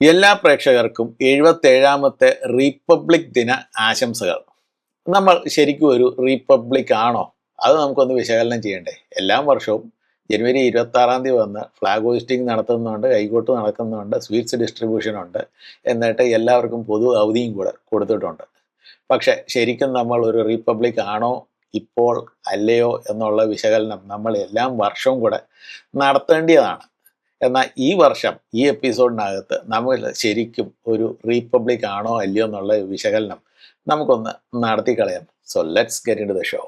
എല്ലാ പ്രേക്ഷകർക്കും എഴുപത്തേഴാമത്തെ റിപ്പബ്ലിക് ദിന ആശംസകൾ. നമ്മൾ ശരിക്കും ഒരു റിപ്പബ്ലിക് ആണോ? അത് നമുക്കൊന്ന് വിശകലനം ചെയ്യണ്ടേ. എല്ലാ വർഷവും ജനുവരി ഇരുപത്തി ആറാം തീയതി വന്ന് ഫ്ലാഗ് ഹോയിസ്റ്റിംഗ് നടത്തുന്നുണ്ട് കൈകോട്ട് നടക്കുന്നുണ്ട് സ്വീറ്റ്സ് ഡിസ്ട്രിബ്യൂഷൻ ഉണ്ട് എന്നിട്ട് എല്ലാവർക്കും പൊതു അവധിയും കൂടെ കൊടുത്തിട്ടുണ്ട്. പക്ഷെ ശരിക്കും നമ്മൾ ഒരു റിപ്പബ്ലിക് ആണോ ഇപ്പോൾ അല്ലയോ എന്നുള്ള വിശകലനം നമ്മൾ എല്ലാ വർഷവും കൂടെ നടത്തേണ്ടതാണ്. എന്നാൽ ഈ വർഷം ഈ എപ്പിസോഡിനകത്ത് നമ്മൾ ശരിക്കും ഒരു റീപ്പബ്ലിക് ആണോ അല്ലയോ എന്നുള്ള വിശകലനം നമുക്കൊന്ന് നടത്തി കളയാം so let's get into the show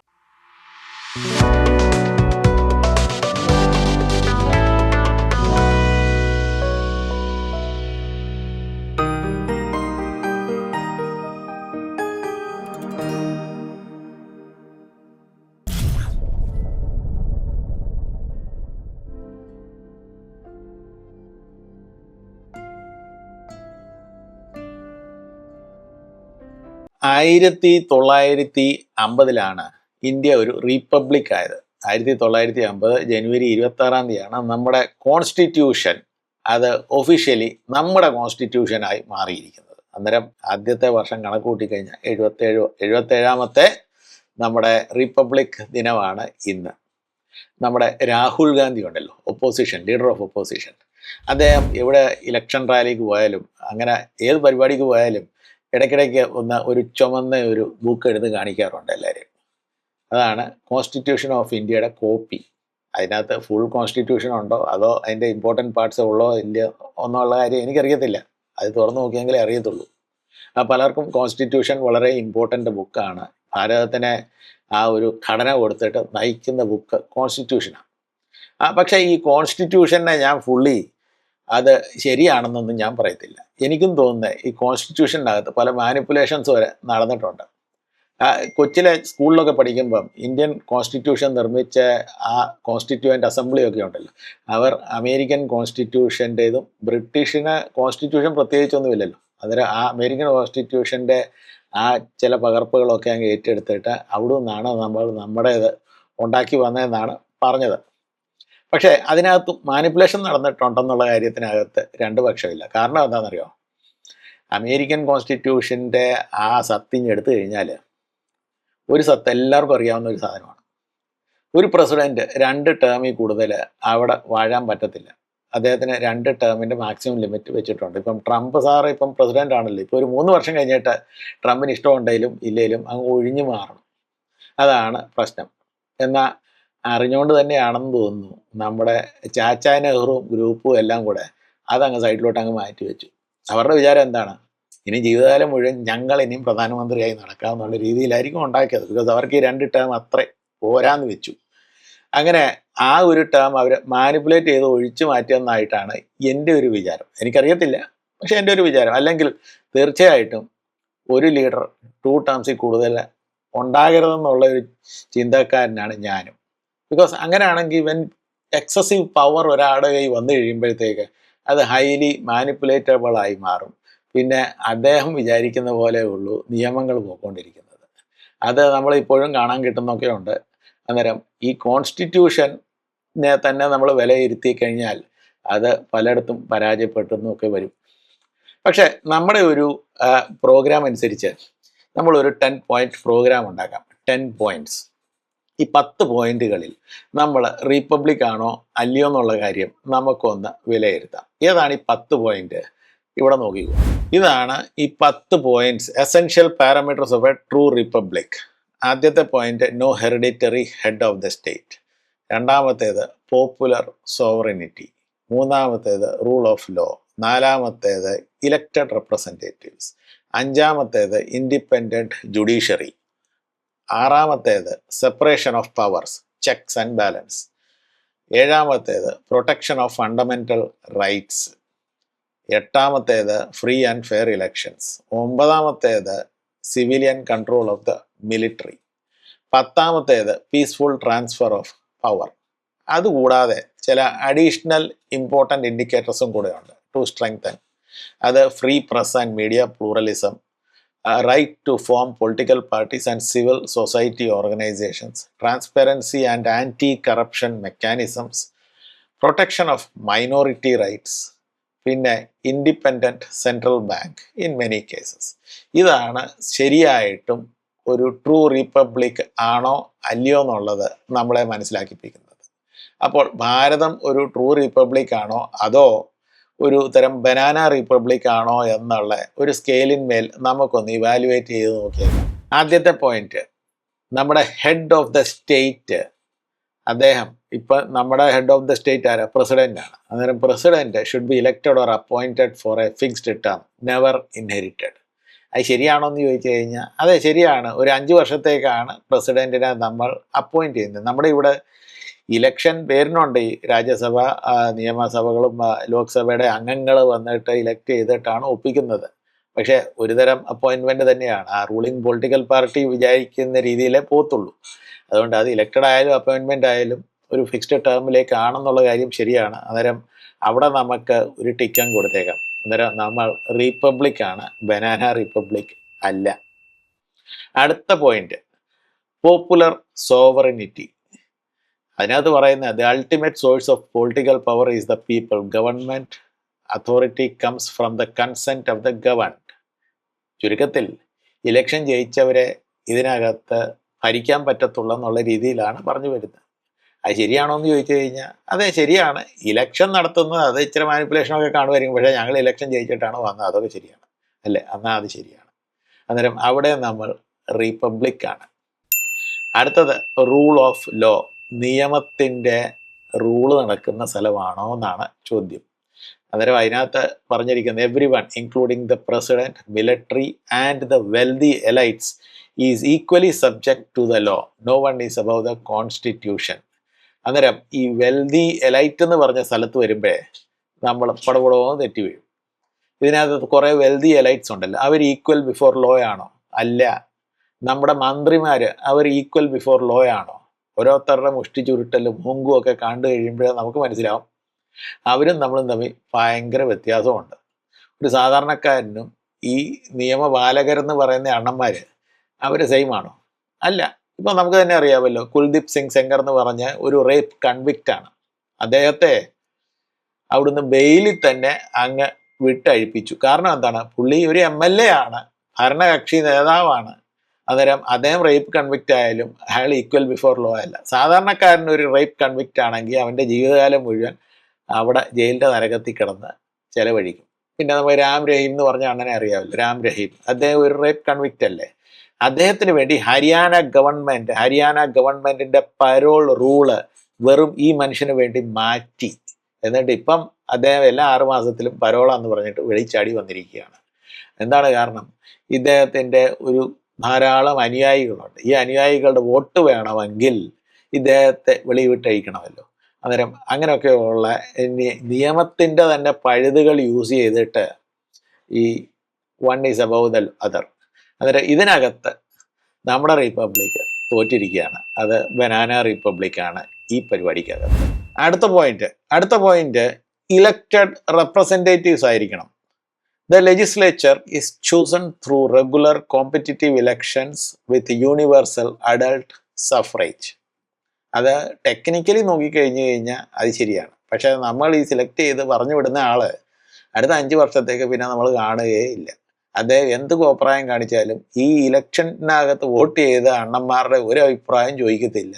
ആയിരത്തി തൊള്ളായിരത്തി അമ്പതിലാണ് ഇന്ത്യ ഒരു റിപ്പബ്ലിക് ആയത്. ആയിരത്തി തൊള്ളായിരത്തി അമ്പത് ജനുവരി ഇരുപത്തി ആറാം തീയതിയാണ് നമ്മുടെ കോൺസ്റ്റിറ്റ്യൂഷൻ അത് ഒഫീഷ്യലി നമ്മുടെ കോൺസ്റ്റിറ്റ്യൂഷനായി മാറിയിരിക്കുന്നത്. അന്നേരം ആദ്യത്തെ വർഷം കണക്ക് കൂട്ടിക്കഴിഞ്ഞാൽ എഴുപത്തേഴ് എഴുപത്തേഴാമത്തെ നമ്മുടെ റിപ്പബ്ലിക് ദിനമാണ് ഇന്ന്. നമ്മുടെ രാഹുൽ ഗാന്ധി ഉണ്ടല്ലോ ഒപ്പോസിഷൻ ലീഡർ ഓഫ് ഒപ്പോസിഷൻ അദ്ദേഹം എവിടെ ഇലക്ഷൻ റാലിക്ക് പോയാലും അങ്ങനെ ഏത് പരിപാടിക്ക് പോയാലും ഇടയ്ക്കിടയ്ക്ക് ഒന്ന് ഒരു ചുമന്ന ഒരു ബുക്ക് എടുത്ത് കാണിക്കാറുണ്ട് എല്ലാവരും. അതാണ് കോൺസ്റ്റിറ്റ്യൂഷൻ ഓഫ് ഇന്ത്യയുടെ കോപ്പി അതിനകത്ത് ഫുൾ കോൺസ്റ്റിറ്റ്യൂഷൻ ഉണ്ടോ? അതോ അതിന്റെ ഇമ്പോർട്ടന്റ് പാർട്സ് ഉള്ളോ? ഇല്ലയോ ഒന്നുള്ള കാര്യം എനിക്കറിയത്തില്ല. അത് തുറന്നു നോക്കിയെങ്കിലേ അറിയത്തുള്ളൂ. പലർക്കും കോൺസ്റ്റിറ്റ്യൂഷൻ വളരെ ഇമ്പോർട്ടന്റ് ബുക്കാണ് ഭാരതത്തിനെ ആ ഒരു ഘടന കൊടുത്തിട്ട് നയിക്കുന്ന ബുക്ക് കോൺസ്റ്റിറ്റ്യൂഷനാണ് പക്ഷേ ഈ കോൺസ്റ്റിറ്റ്യൂഷനെ ഞാൻ ഫുള്ളി അത് ശരിയാണെന്നൊന്നും ഞാൻ പറയത്തില്ല. എനിക്കും തോന്നുന്നത് ഈ കോൺസ്റ്റിറ്റ്യൂഷനകത്ത് പല മാനിപ്പുലേഷൻസ് വരെ നടന്നിട്ടുണ്ട്. കൊച്ചിലെ സ്കൂളിലൊക്കെ പഠിക്കുമ്പം ഇന്ത്യൻ കോൺസ്റ്റിറ്റ്യൂഷൻ നിർമ്മിച്ച ആ കോൺസ്റ്റിറ്റ്യൂവന്റ് അസംബ്ലി ഒക്കെ ഉണ്ടല്ലോ. അവർ അമേരിക്കൻ കോൺസ്റ്റിറ്റ്യൂഷന്റെതും ബ്രിട്ടീഷിന് കോൺസ്റ്റിറ്റ്യൂഷൻ പ്രത്യേകിച്ചൊന്നുമില്ലല്ലോ. അതിന് ആ അമേരിക്കൻ കോൺസ്റ്റിറ്റ്യൂഷന്റെ ആ ചില പകർപ്പുകളൊക്കെ അങ്ങ് ഏറ്റെടുത്തിട്ട് അവിടെ നിന്നാണ് നമ്മൾ നമ്മുടേത് ഉണ്ടാക്കി വന്നതെന്നാണ് പറഞ്ഞത്. പക്ഷേ അതിനകത്ത് മാനിപ്പുലേഷൻ നടന്നിട്ടുണ്ടെന്നുള്ള കാര്യത്തിനകത്ത് രണ്ട് പക്ഷമില്ല. കാരണം എന്താണെന്നറിയോ? അമേരിക്കൻ കോൺസ്റ്റിറ്റ്യൂഷന്റെ ആ സത്യം എടുത്തു കഴിഞ്ഞാൽ ഒരു സത്ത് എല്ലാവർക്കും അറിയാവുന്ന ഒരു സാധനമാണ്. ഒരു പ്രസിഡന്റ് രണ്ട് ടേമിൽ കൂടുതൽ അവിടെ വാഴാൻ പറ്റത്തില്ല. അദ്ദേഹത്തിന് രണ്ട് ടേമിന്റെ മാക്സിമം ലിമിറ്റ് വെച്ചിട്ടുണ്ട്. ഇപ്പം ട്രംപ് സാറ് ഇപ്പം പ്രസിഡന്റ് ആണല്ലോ. ഇപ്പോൾ ഒരു മൂന്ന് വർഷം കഴിഞ്ഞിട്ട് ട്രംപിന് ഇഷ്ടമുണ്ടെങ്കിലും ഇല്ലെങ്കിലും അങ്ങ് ഒഴിഞ്ഞു മാറണം. അതാണ് പ്രശ്നം. എന്നാൽ അറിഞ്ഞുകൊണ്ട് തന്നെയാണെന്ന് തോന്നുന്നു. നമ്മുടെ ചാച്ച നെഹ്റുവും ഗ്രൂപ്പും എല്ലാം കൂടെ അതങ്ങ് സൈഡിലോട്ട് അങ്ങ് മാറ്റി വെച്ചു. അവരുടെ വിചാരം എന്താണ്? ഇനി ജീവിതകാലം മുഴുവൻ ഞങ്ങൾ ഇനിയും പ്രധാനമന്ത്രിയായി നടക്കാമെന്നുള്ള രീതിയിലായിരിക്കും ഉണ്ടാക്കിയത്. ബിക്കോസ് അവർക്ക് ഈ രണ്ട് ടേം അത്ര പോരാന്ന് വെച്ചു. അങ്ങനെ ആ ഒരു ടേം അവർ മാനിപ്പുലേറ്റ് ചെയ്ത് ഒഴിച്ചു മാറ്റിയെന്നായിട്ടാണ് എന്റെ ഒരു വിചാരം. എനിക്കറിയത്തില്ല. പക്ഷെ എന്റെ ഒരു വിചാരം. അല്ലെങ്കിൽ തീർച്ചയായിട്ടും ഒരു ലീഡർ ടു ടേംസിൽ കൂടുതൽ ഉണ്ടാകരുതെന്നുള്ള ഒരു ചിന്തക്കാരനാണ് ഞാനും. ബിക്കോസ് അങ്ങനെയാണെങ്കിൽ വെൻ എക്സസീവ് പവർ ഒരാളുടെ കൈ വന്നു കഴിയുമ്പോഴത്തേക്ക് അത് ഹൈലി മാനിപ്പുലേറ്റബിൾ ആയി മാറും. പിന്നെ അദ്ദേഹം വിചാരിക്കുന്ന പോലെ ഉള്ളൂ നിയമങ്ങൾ പോയിക്കൊണ്ടിരിക്കുന്നത്. അത് നമ്മൾ ഇപ്പോഴും കാണാൻ കിട്ടുന്നൊക്കെ ഉണ്ട്. അന്നേരം ഈ കോൺസ്റ്റിറ്റ്യൂഷനെ തന്നെ നമ്മൾ വിലയിരുത്തി കഴിഞ്ഞാൽ അത് പലയിടത്തും പരാജയപ്പെട്ടെന്നൊക്കെ വരും. പക്ഷേ നമ്മുടെ ഒരു പ്രോഗ്രാം അനുസരിച്ച് നമ്മളൊരു ടെൻ പോയിന്റ് പ്രോഗ്രാം ഉണ്ടാക്കാം. ടെൻ പോയിന്റ്സ് ഈ പത്ത് പോയിന്റുകളിൽ നമ്മൾ റീപ്പബ്ലിക് ആണോ അല്ലയോ എന്നുള്ള കാര്യം നമുക്കൊന്ന് വിലയിരുത്താം. ഏതാണ് ഈ പത്ത് പോയിന്റ്? ഇവിടെ നോക്കിക്കോ. ഇതാണ് ഈ പത്ത് points essential parameters of a true republic ആദ്യത്തെ point no hereditary head of the state രണ്ടാമത്തേത് പോപ്പുലർ സോവറിനിറ്റി മൂന്നാമത്തേത് റൂൾ ഓഫ് ലോ നാലാമത്തേത് ഇലക്റ്റഡ് റെപ്രസെന്റേറ്റീവ്സ് അഞ്ചാമത്തേത് independent judiciary ആറാമത്തേത് separation of powers checks and balance ഏഴാമത്തേത് protection of fundamental rights എട്ടാമത്തേത് free and fair elections ഒമ്പതാമത്തേത് civilian control of the military പത്താമത്തേത് peaceful transfer of power അതുകൂടാതെ ചില additional important ഇൻഡിക്കേറ്റേഴ്സും കൂടെയുണ്ട്. To strengthen അത് free press and media pluralism right to form political parties and civil society organisations transparency and anti corruption mechanisms protection of minority rights പിന്നെ independent central bank in many cases ഇതാണ് ശരിയായിട്ടും ഒരു true republic ആണോ അല്ലയോ എന്നുള്ളത് നമ്മളെ മനസ്സിലാക്കിപ്പിക്കുന്നത്. അപ്പോൾ ഭാരതം ഒരു ട്രൂ റിപ്പബ്ലിക് ആണോ അതോ ഒരു തരം ബനാന റിപ്പബ്ലിക് ആണോ എന്നുള്ള ഒരു സ്കെയിലിന്മേൽ നമുക്കൊന്ന് ഇവാലുവേറ്റ് ചെയ്ത് നോക്കിയേക്കാം ആദ്യത്തെ പോയിന്റ് നമ്മുടെ ഹെഡ് ഓഫ് ദ സ്റ്റേറ്റ് അദ്ദേഹം ഇപ്പൊ നമ്മുടെ ഹെഡ് ഓഫ് ദ സ്റ്റേറ്റ് ആരാ? പ്രസിഡന്റ് ആണ്. അന്നേരം president should be elected or appointed for a fixed term never inherited അത് ശരിയാണോ എന്ന് ചോദിച്ചു കഴിഞ്ഞാൽ അതെ ശരിയാണ്. ഒരു അഞ്ച് വർഷത്തേക്കാണ് പ്രസിഡന്റിനെ നമ്മൾ അപ്പോയിന്റ് ചെയ്യുന്നത്. നമ്മുടെ ഇവിടെ ഇലക്ഷൻ പേരിനുണ്ട് ഈ രാജ്യസഭ നിയമസഭകളും ലോക്സഭയുടെ അംഗങ്ങൾ വന്നിട്ട് ഇലക്ട് ചെയ്തിട്ടാണ് ഒപ്പിക്കുന്നത്. പക്ഷേ ഒരുതരം അപ്പോയിൻമെന്റ് തന്നെയാണ്. ആ റൂളിംഗ് പൊളിറ്റിക്കൽ പാർട്ടി വിചാരിക്കുന്ന രീതിയിലേ പോത്തുള്ളൂ അതുകൊണ്ട് അത് ഇലക്റ്റഡ് ആയാലും അപ്പോയിൻമെന്റ് ആയാലും ഒരു ഫിക്സ്ഡ് ടേമിലേക്കാണെന്നുള്ള കാര്യം ശരിയാണ്. അന്നേരം അവിടെ നമുക്ക് ഒരു ടിക്കം കൊടുത്തേക്കാം. അന്നേരം നമ്മൾ റിപ്പബ്ലിക് ആണ്. ബനാന റിപ്പബ്ലിക് അല്ല. അടുത്ത പോയിന്റ് പോപ്പുലർ സോവറിനിറ്റി അതിനകത്ത് പറയുന്നത് the ultimate source of political power is the people government authority comes from the consent of the governed ചുരുക്കത്തിൽ ഇലക്ഷൻ ജയിച്ചവരെ ഇതിനകത്ത് ഭരിക്കാൻ പറ്റത്തുള്ള എന്നുള്ള രീതിയിലാണ് പറഞ്ഞു വരുന്നത്. അത് ശരിയാണോ എന്ന് ചോദിച്ചു കഴിഞ്ഞാൽ അതെ ശരിയാണ്. ഇലക്ഷൻ നടത്തുന്നത് അത് ഇച്ചിരി മാനിപ്പുലേഷനൊക്കെ കാണുമായിരിക്കും. പക്ഷേ ഞങ്ങൾ ഇലക്ഷൻ ജയിച്ചിട്ടാണ് വന്നത്. അതൊക്കെ ശരിയാണ്. അല്ലേ? എന്നാൽ അത് ശരിയാണ്. അന്നേരം അവിടെ നമ്മൾ റിപ്പബ്ലിക്കാണ് അടുത്തത് റൂൾ ഓഫ് ലോ നിയമത്തിന്റെ റൂൾ നടക്കുന്ന സ്ഥലമാണോ എന്നാണ് ചോദ്യം. അന്നേരം അതിനകത്ത് പറഞ്ഞിരിക്കുന്നത് everyone including the president military and the wealthy elites is equally subject to the law no one is above the constitution അന്നേരം ഈ വെൽതി എലൈറ്റ് എന്ന് പറഞ്ഞ സ്ഥലത്ത് വരുമ്പോഴേ നമ്മൾ പടപടോ തെറ്റി വീഴും. ഇതിനകത്ത് കുറേ വെൽതി എലൈറ്റ്സ് ഉണ്ടല്ലോ. അവർ ഈക്വൽ ബിഫോർ ലോ ആണോ? അല്ല. നമ്മുടെ മന്ത്രിമാർ അവർ ഈക്വൽ ബിഫോർ ലോ ആണോ? ഓരോരുത്തരുടെ മുഷ്ടി ചുരുട്ടലും മുങ്കും ഒക്കെ കണ്ടു കഴിയുമ്പോഴേ നമുക്ക് മനസ്സിലാവും. അവരും നമ്മളും തമ്മിൽ ഭയങ്കര വ്യത്യാസമുണ്ട്. ഒരു സാധാരണക്കാരനും ഈ നിയമപാലകരെന്ന് പറയുന്ന അണ്ണന്മാർ അവർ സെയിം അല്ല. ഇപ്പം നമുക്ക് തന്നെ അറിയാമല്ലോ. കുൽദീപ് സിംഗ് സെങ്കർ എന്ന് പറഞ്ഞ ഒരു റേപ്പ് കൺവിക്റ്റ് ആണ്. അദ്ദേഹത്തെ അവിടുന്ന് ബെയിലിൽ തന്നെ അങ്ങ് വിട്ടഴിപ്പിച്ചു. കാരണം എന്താണ്? പുള്ളി ഒരു എം എൽ എ ആണ്. ഭരണകക്ഷി നേതാവാണ്. അന്നേരം അദ്ദേഹം റേപ്പ് കൺവിക്റ്റ് ആയാലും അയാൾ ഈക്വൽ ബിഫോർ ലോ അല്ല. സാധാരണക്കാരൻ ഒരു റേപ്പ് കൺവിക്റ്റ് ആണെങ്കിൽ അവന്റെ ജീവിതകാലം മുഴുവൻ അവിടെ ജയിലിന്റെ നരകത്തിൽ കിടന്ന് ചെലവഴിക്കും. പിന്നെ നമ്മൾ രാം രഹീം എന്ന് പറഞ്ഞ അണ്ണനെ അറിയാമല്ലോ രാം രഹീം. അദ്ദേഹം ഒരു റേപ്പ് കൺവിക്റ്റ് അല്ലേ? അദ്ദേഹത്തിന് വേണ്ടി ഹരിയാന ഗവൺമെന്റ് ഹരിയാന ഗവൺമെന്റിന്റെ പരോൾ റൂൾ വെറും ഈ മനുഷ്യന് വേണ്ടി മാറ്റി. എന്നിട്ട് ഇപ്പം അദ്ദേഹം എല്ലാ ആറുമാസത്തിലും പരോളാന്ന് പറഞ്ഞിട്ട് വെളിച്ചാടി വന്നിരിക്കുകയാണ്. എന്താണ് കാരണം? ഇദ്ദേഹത്തിന്റെ ഒരു ധാരാളം അനുയായികളുണ്ട്. ഈ അനുയായികളുടെ വോട്ട് വേണമെങ്കിൽ ഇദ്ദേഹത്തെ വെളിവിട്ടയക്കണമല്ലോ. അന്നേരം അങ്ങനെയൊക്കെയുള്ള നിയമത്തിന്റെ തന്നെ പഴുതുകൾ യൂസ് ചെയ്തിട്ട് ഈ one is above the other അന്നേരം ഇതിനകത്ത് നമ്മുടെ റിപ്പബ്ലിക് തോറ്റിരിക്കുകയാണ്. അത് ബനാന റിപ്പബ്ലിക്കാണ് ഈ പരിപാടിക്കകത്ത്. അടുത്ത പോയിന്റ് അടുത്ത പോയിന്റ് ഇലക്റ്റഡ് റെപ്രസെന്റേറ്റീവ്സ് ആയിരിക്കണം. The legislature is chosen through regular competitive elections with universal adult suffrage. അത് ടെക്നിക്കലി നോക്കിക്കഴിഞ്ഞു കഴിഞ്ഞാൽ അത് ശരിയാണ്. പക്ഷേ നമ്മൾ ഈ സെലക്ട് ചെയ്ത് പറഞ്ഞു വിടുന്ന ആൾ അടുത്ത അഞ്ച് വർഷത്തേക്ക് പിന്നെ നമ്മൾ കാണുകയേ ഇല്ല. അദ്ദേഹം എന്ത് കോപ്രായം കാണിച്ചാലും ഈ ഇലക്ഷനകത്ത് വോട്ട് ചെയ്ത അണ്ണന്മാരുടെ ഒരു അഭിപ്രായം ചോദിക്കത്തില്ല.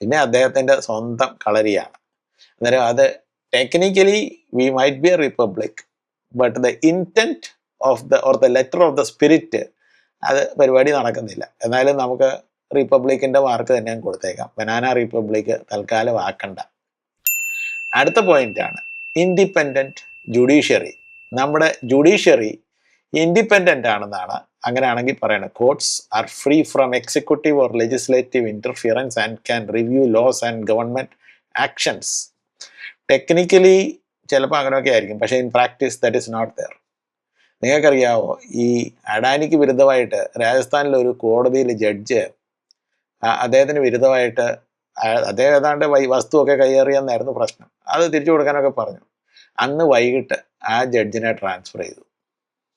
പിന്നെ അദ്ദേഹത്തിന്റെ സ്വന്തം കളരിയാണ്. അന്നേരം അത് technically we might be a republic but the intent of the or the letter of the spirit അത് പരിപാടി നടക്കുന്നില്ല. എന്നാലും നമുക്ക് റിപ്പബ്ലിക്കിന്റെ മാർക്ക് തന്നെ കൊടുത്തേക്കാം. ബനാന റിപ്പബ്ലിക് തൽക്കാലം ആക്കണ്ട അടുത്ത പോയിന്റ് ആണ്. ഇൻഡിപെൻഡന്റ് ജുഡീഷ്യറി നമ്മുടെ ജുഡീഷ്യറി ഇൻഡിപെൻഡന്റ് ആണെന്നാണ് അങ്ങനെയാണെങ്കിൽ പറയണത്. Courts are free from executive or legislative interference and can review laws and government actions technically ചിലപ്പോൾ അങ്ങനെയൊക്കെ ആയിരിക്കും. പക്ഷേ in practice that is not there നിങ്ങൾക്കറിയാവോ ഈ അഡാനിക്ക് വിരുദ്ധമായിട്ട് രാജസ്ഥാനിലെ ഒരു കോടതിയിൽ ജഡ്ജ് അദ്ദേഹത്തിന് വിരുദ്ധമായിട്ട് അദ്ദേഹം ഏതാണ്ട് വൈ- വസ്തുവൊക്കെ കൈയേറിയെന്നായിരുന്നു പ്രശ്നം. അത് തിരിച്ചു കൊടുക്കാനൊക്കെ പറഞ്ഞു. അന്ന് വൈകിട്ട് ആ ജഡ്ജിനെ ട്രാൻസ്ഫർ ചെയ്തു.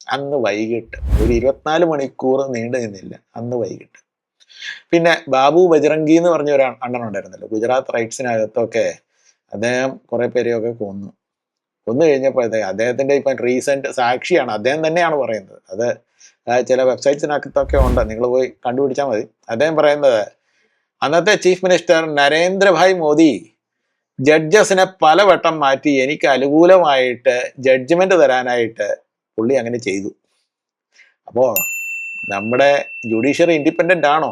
അന്ന് വൈകിട്ട് ഒരു ഇരുപത്തിനാല് മണിക്കൂർ നീണ്ടു നിന്നില്ല. അന്ന് വൈകിട്ട്. പിന്നെ ബാബു ബജറംഗി എന്ന് പറഞ്ഞ ഒരു അണ്ണനുണ്ടായിരുന്നല്ലോ. ഗുജറാത്ത് റൈറ്റ്സിനകത്തൊക്കെ അദ്ദേഹം കുറേ പേരെയൊക്കെ കൊന്നു. ഒന്ന് കഴിഞ്ഞപ്പോഴത്തേക്ക് അദ്ദേഹത്തിന്റെ ഇപ്പം റീസെന്റ് സാക്ഷിയാണ്. അദ്ദേഹം തന്നെയാണ് പറയുന്നത്. അത് ചില വെബ്സൈറ്റ്സിനകത്തൊക്കെ ഉണ്ട്. നിങ്ങൾ പോയി കണ്ടുപിടിച്ചാൽ മതി. അദ്ദേഹം പറയുന്നത് അന്നത്തെ ചീഫ് മിനിസ്റ്റർ നരേന്ദ്രഭായ് മോദി ജഡ്ജസിനെ പലവട്ടം മാറ്റി എനിക്ക് അനുകൂലമായിട്ട് ജഡ്ജ്മെന്റ് തരാനായിട്ട് പുള്ളി അങ്ങനെ ചെയ്തു. അപ്പോൾ നമ്മുടെ ജുഡീഷ്യറി ഇൻഡിപെൻഡന്റ് ആണോ?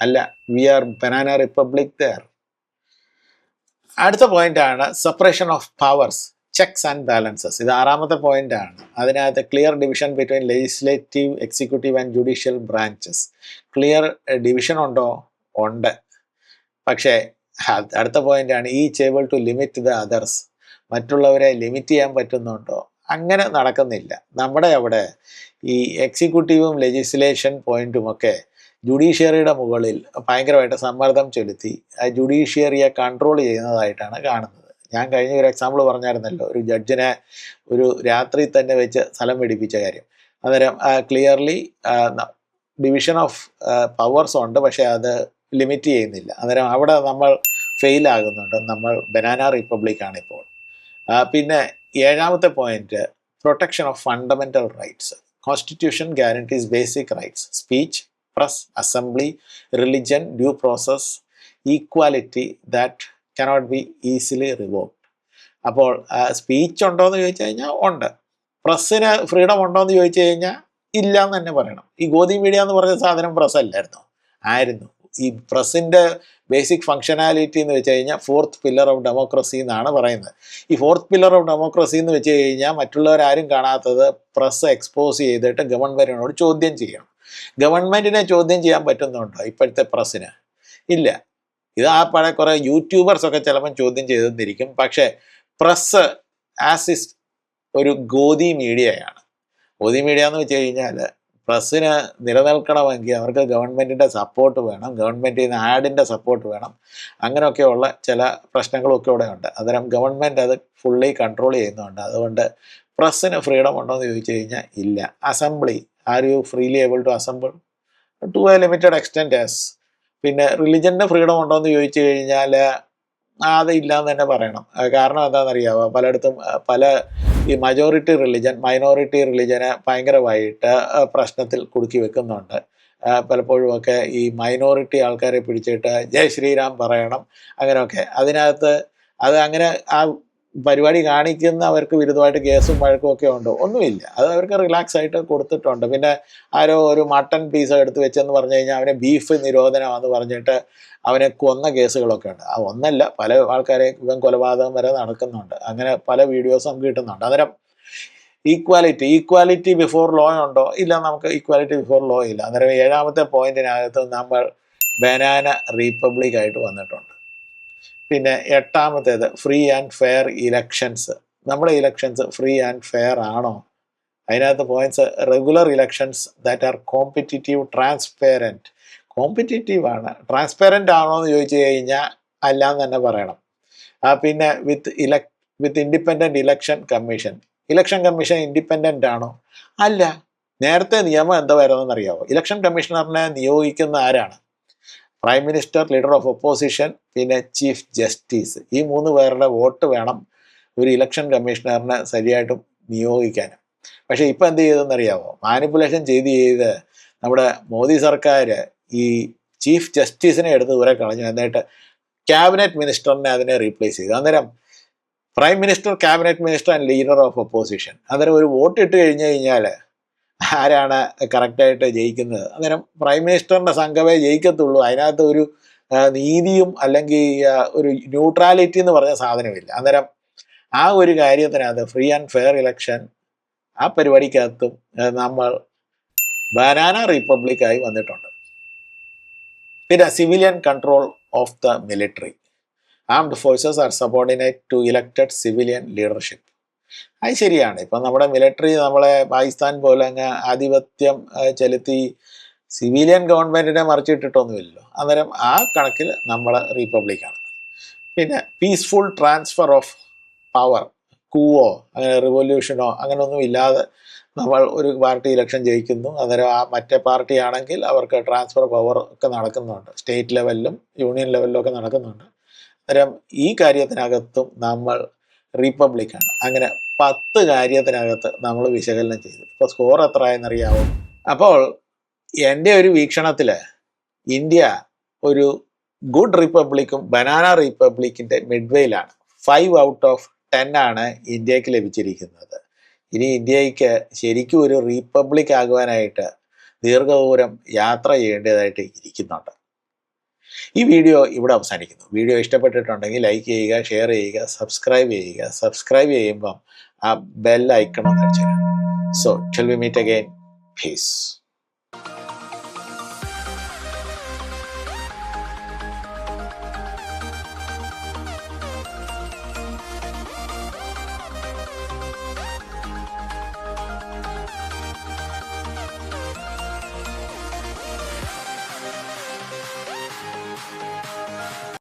അല്ല we are banana republic there അടുത്ത പോയിന്റ് ആണ് separation of powers checks and balances ഇത് ആറാമത്തെ പോയിന്റ് ആണ്. അതിനകത്ത് clear division between legislative executive and judicial branches clear division ഉണ്ടോ? ഉണ്ട്. പക്ഷേ അടുത്ത പോയിന്റ് ആണ്. ഈ able to limit the others മറ്റുള്ളവരെ ലിമിറ്റ് ചെയ്യാൻ പറ്റുന്നുണ്ടോ? അങ്ങനെ നടക്കുന്നില്ല. നമ്മുടെ അവിടെ ഈ എക്സിക്യൂട്ടീവും ലെജിസ്ലേഷൻ പോയിന്റും ഒക്കെ ജുഡീഷ്യറിയുടെ മുകളിൽ ഭയങ്കരമായിട്ട് സമ്മർദ്ദം ചെലുത്തി ആ ജുഡീഷ്യറിയെ കൺട്രോൾ ചെയ്യുന്നതായിട്ടാണ് കാണുന്നത്. ഞാൻ കഴിഞ്ഞ ഒരു എക്സാമ്പിൾ പറഞ്ഞായിരുന്നല്ലോ ഒരു ജഡ്ജിനെ ഒരു രാത്രി തന്നെ വെച്ച് സ്ഥലം വെടിപ്പിച്ച കാര്യം. അന്നേരം ക്ലിയർലി ഡിവിഷൻ ഓഫ് പവേഴ്സ് ഉണ്ട് പക്ഷേ അത് ലിമിറ്റ് ചെയ്യുന്നില്ല. അന്നേരം അവിടെ നമ്മൾ ഫെയിൽ ആകുന്നുണ്ട്. നമ്മൾ ബനാന റിപ്പബ്ലിക് ആണ് ഇപ്പോൾ. പിന്നെ ഏഴാമത്തെ point protection of fundamental rights constitution guarantees basic rights speech press assembly religion due process equality that cannot be easily revoked അപ്പോൾ സ്പീച്ച് ഉണ്ടോ എന്ന് ചോദിച്ചു കഴിഞ്ഞാൽ ഉണ്ട്. പ്രസ്സിന് ഫ്രീഡം ഉണ്ടോ എന്ന് ചോദിച്ചു കഴിഞ്ഞാൽ ഇല്ല എന്ന് തന്നെ പറയണം. ഈ ഗോതി മീഡിയ എന്ന് പറഞ്ഞ സാധനം പ്രസ് അല്ലായിരുന്നു. ആയിരുന്നു. ഈ പ്രസിന്റെ ബേസിക് ഫങ്ഷനാലിറ്റി എന്ന് വെച്ച് കഴിഞ്ഞാൽ ഫോർത്ത് പില്ലർ ഓഫ് ഡെമോക്രസി എന്നാണ് പറയുന്നത്. ഈ ഫോർത്ത് പില്ലർ ഓഫ് ഡെമോക്രസി എന്ന് വെച്ച് കഴിഞ്ഞാൽ മറ്റുള്ളവരാരും കാണാത്തത് പ്രസ് എക്സ്പോസ് ചെയ്തിട്ട് ഗവൺമെന്റിനോട് ചോദ്യം ചെയ്യണം. ഗവൺമെന്റിനെ ചോദ്യം ചെയ്യാൻ പറ്റുന്നുണ്ടോ ഇപ്പോഴത്തെ പ്രസ്സിന് ഇല്ല. ഇത് ആ പഴയ കുറെ യൂട്യൂബേഴ്സ് ഒക്കെ ചിലപ്പം ചോദ്യം ചെയ്തെന്നിരിക്കും പക്ഷേ പ്രസ് ആസിസ് ഒരു ഗോതി മീഡിയയാണ്. ഗോതി മീഡിയ എന്ന് വെച്ച് കഴിഞ്ഞാൽ പ്രസ്സിന് നിലനിൽക്കണമെങ്കിൽ അവർക്ക് ഗവൺമെന്റിന്റെ സപ്പോർട്ട് വേണം. ഗവൺമെന്റിൽ നിന്ന് ആഡിന്റെ സപ്പോർട്ട് വേണം. അങ്ങനെയൊക്കെയുള്ള ചില പ്രശ്നങ്ങളൊക്കെ ഇവിടെ ഉണ്ട്. അന്നേരം ഗവൺമെന്റ് അത് ഫുള്ളി കൺട്രോൾ ചെയ്യുന്നുണ്ട്. അതുകൊണ്ട് പ്രസ്സിന് ഫ്രീഡം ഉണ്ടോ എന്ന് ചോദിച്ചു കഴിഞ്ഞാൽ ഇല്ല. Assembly are you freely able to assemble to a limited extent as പിന്നെ റിലിജന്റെ ഫ്രീഡം ഉണ്ടോ എന്ന് ചോദിച്ചു കഴിഞ്ഞാൽ അത് ഇല്ല എന്ന് തന്നെ പറയണം. കാരണം എന്താണെന്നറിയാമോ പലയിടത്തും പല ഈ മജോറിറ്റി റിലിജൻ മൈനോറിറ്റി റിലിജനെ ഭയങ്കരമായിട്ട് പ്രശ്നത്തിൽ കുടുക്കി വെക്കുന്നുണ്ട്. പലപ്പോഴുമൊക്കെ ഈ മൈനോറിറ്റി ആൾക്കാരെ പിടിച്ചിട്ട് ജയ് ശ്രീരാം പറയണം അങ്ങനെയൊക്കെ. അതിനകത്ത് അത് അങ്ങനെ ആ പരിപാടി കാണിക്കുന്ന അവർക്ക് വിരുദ്ധമായിട്ട് കേസും വഴക്കും ഒക്കെ ഉണ്ട്. ഒന്നുമില്ല. അത് അവർക്ക് റിലാക്സ് ആയിട്ട് കൊടുത്തിട്ടുണ്ട്. പിന്നെ ആരോ ഒരു മട്ടൺ പീസ് എടുത്ത് വെച്ചെന്ന് പറഞ്ഞു കഴിഞ്ഞാൽ അവനെ ബീഫ് നിരോധനമാണെന്ന് പറഞ്ഞിട്ട് അവനെ കൊന്ന കേസുകളൊക്കെ ഉണ്ട്. ആ ഒന്നല്ല പല ആൾക്കാരെ ഇവൻ കൊലപാതകം വരെ നടക്കുന്നുണ്ട്. അങ്ങനെ പല വീഡിയോസ് നമുക്ക് കിട്ടുന്നുണ്ട്. അന്നേരം ഈക്വാലിറ്റി ഈക്വാലിറ്റി ബിഫോർ ലോ ഉണ്ടോ? ഇല്ല നമുക്ക് ഈക്വാലിറ്റി ബിഫോർ ലോ ഇല്ല. അന്നേരം ഏഴാമത്തെ പോയിന്റിനകത്ത് നമ്മൾ ബനാന റിപ്പബ്ലിക് ആയിട്ട് വന്നിട്ടുണ്ട്. പിന്നെ എട്ടാമത്തേത് ഫ്രീ ആൻഡ് ഫെയർ ഇലക്ഷൻസ് നമ്മുടെ ഇലക്ഷൻസ് ഫ്രീ ആൻഡ് ഫെയർ ആണോ? അതിനകത്ത് points regular elections that are competitive transparent competitive ആണ്. ട്രാൻസ്പെയറന്റ് ആണോ എന്ന് ചോദിച്ചു കഴിഞ്ഞാൽ അല്ല എന്ന് തന്നെ പറയണം. പിന്നെ with ഇലക് with independent election commission election commission independent ആണോ? അല്ല. നേരത്തെ നിയമം എന്താ വരുന്നതെന്ന് അറിയാമോ ഇലക്ഷൻ കമ്മീഷണറിനെ നിയോഗിക്കുന്ന ആരാണ്? Prime minister leader of opposition പിന്നെ ചീഫ് ജസ്റ്റിസ് ഈ മൂന്ന് പേരുടെ വോട്ട് വേണം ഒരു ഇലക്ഷൻ കമ്മീഷണറിനെ ശരിയായിട്ടും നിയോഗിക്കാൻ പക്ഷേ ഇപ്പം എന്ത് ചെയ്തെന്നറിയാമോ മാനിപ്പുലേഷൻ ചെയ്ത് ചെയ്ത് നമ്മുടെ മോദി സർക്കാർ ഈ ചീഫ് ജസ്റ്റിസിനെ എടുത്ത് ദൂരെ കളഞ്ഞു. എന്നിട്ട് ക്യാബിനറ്റ് മിനിസ്റ്ററിനെ അതിനെ റീപ്ലേസ് ചെയ്തു. അന്നേരം prime minister cabinet minister and leader of opposition അന്നേരം ഒരു വോട്ട് ഇട്ട് കഴിഞ്ഞു കഴിഞ്ഞാൽ ആരാണ് കറക്റ്റായിട്ട് ജയിക്കുന്നത്? അന്നേരം പ്രൈം മിനിസ്റ്ററിന്റെ സംഘമേ ജയിക്കത്തുള്ളൂ. അതിനകത്ത് ഒരു നീതിയും അല്ലെങ്കിൽ ഒരു ന്യൂട്രാലിറ്റി എന്ന് പറഞ്ഞ സാധനമില്ല. അന്നേരം ആ ഒരു കാര്യത്തിനകത്ത് ഫ്രീ ആൻഡ് ഫെയർ ഇലക്ഷൻ ആ പരിപാടിക്കകത്തും നമ്മൾ ബനാന റിപ്പബ്ലിക്കായി വന്നിട്ടുണ്ട്. പിന്നെ civilian control of the military armed forces are subordinate to elected civilian leadership അത് ശരിയാണ്. ഇപ്പം നമ്മുടെ മിലിറ്ററി നമ്മളെ പാകിസ്ഥാൻ പോലെ അങ്ങ് ആധിപത്യം ചെലുത്തി സിവിലിയൻ ഗവൺമെന്റിനെ മറിച്ചിട്ടിട്ടൊന്നുമില്ലല്ലോ. അന്നേരം ആ കണക്കിൽ നമ്മൾ റിപ്പബ്ലിക്കാണ് പിന്നെ പീസ്ഫുൾ ട്രാൻസ്ഫർ ഓഫ് പവർ കൂവോ അങ്ങനെ റിവൊല്യൂഷനോ അങ്ങനെയൊന്നും ഇല്ലാതെ നമ്മൾ ഒരു പാർട്ടി ഇലക്ഷൻ ജയിക്കുന്നു. അന്നേരം ആ മറ്റേ പാർട്ടി ആണെങ്കിൽ അവർക്ക് ട്രാൻസ്ഫർ പവർ ഒക്കെ നടക്കുന്നുണ്ട്. സ്റ്റേറ്റ് ലെവലിലും യൂണിയൻ ലെവലിലും ഒക്കെ നടക്കുന്നുണ്ട്. അന്നേരം ഈ കാര്യത്തിനകത്തും നമ്മൾ റിപ്പബ്ലിക്കാണ് അങ്ങനെ പത്ത് കാര്യത്തിനകത്ത് നമ്മൾ വിശകലനം ചെയ്തു. ഇപ്പോൾ സ്കോർ എത്ര ആയെന്നറിയാവോ അപ്പോൾ എന്റെ ഒരു വീക്ഷണത്തിൽ ഇന്ത്യ ഒരു ഗുഡ് റിപ്പബ്ലിക്കും ബനാന റിപ്പബ്ലിക്കിന്റെ മിഡ്വേയിലാണ് ഫൈവ് ഔട്ട് ഓഫ് ടെൻ ആണ് ഇന്ത്യയ്ക്ക് ലഭിച്ചിരിക്കുന്നത്. ഇനി ഇന്ത്യയ്ക്ക് ശരിക്കും ഒരു റിപ്പബ്ലിക് ആകുവാനായിട്ട് ദീർഘദൂരം യാത്ര ചെയ്യേണ്ടതായിട്ട് ഇരിക്കുന്നുണ്ട്. ഈ വീഡിയോ ഇവിടെ അവസാനിക്കുന്നു. വീഡിയോ ഇഷ്ടപ്പെട്ടിട്ടുണ്ടെങ്കിൽ ലൈക്ക് ചെയ്യുക ഷെയർ ചെയ്യുക സബ്സ്ക്രൈബ് ചെയ്യുക. സബ്സ്ക്രൈബ് ചെയ്യുമ്പം ആ ബെൽ ഐക്കൺ ഒന്ന് അടിച്ചു so till we meet again peace